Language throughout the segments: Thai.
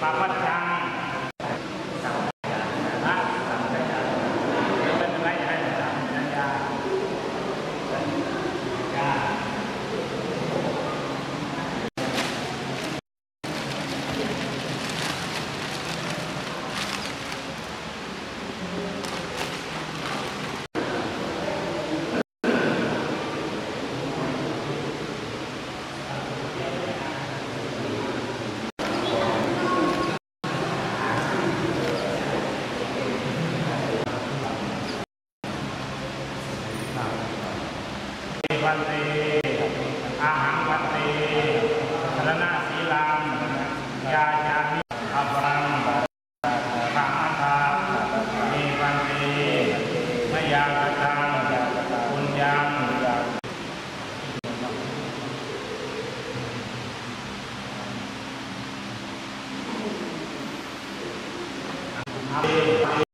Papat วันเตอาหังวันเตสรณะสีลามยาจามิอภังขังอัฏฐาเมวันเตมยาลตังปุญญังอ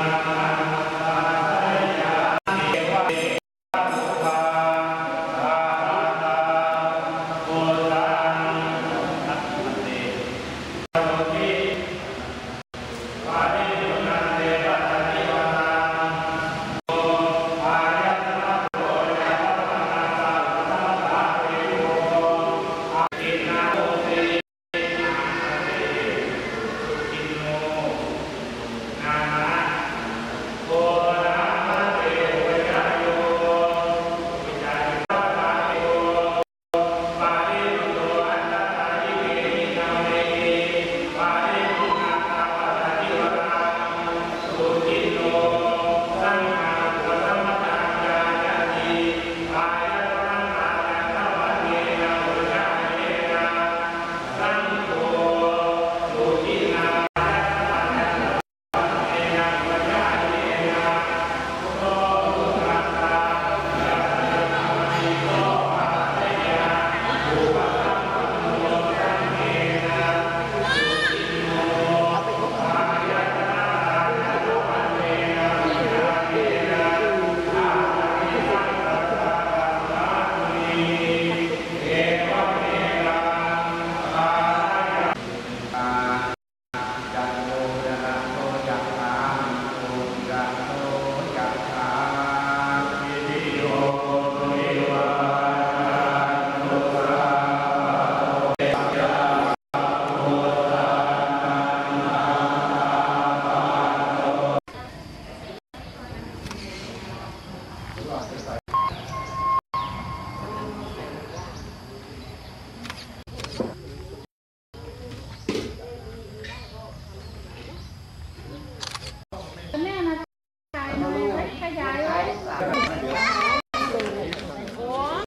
Amen.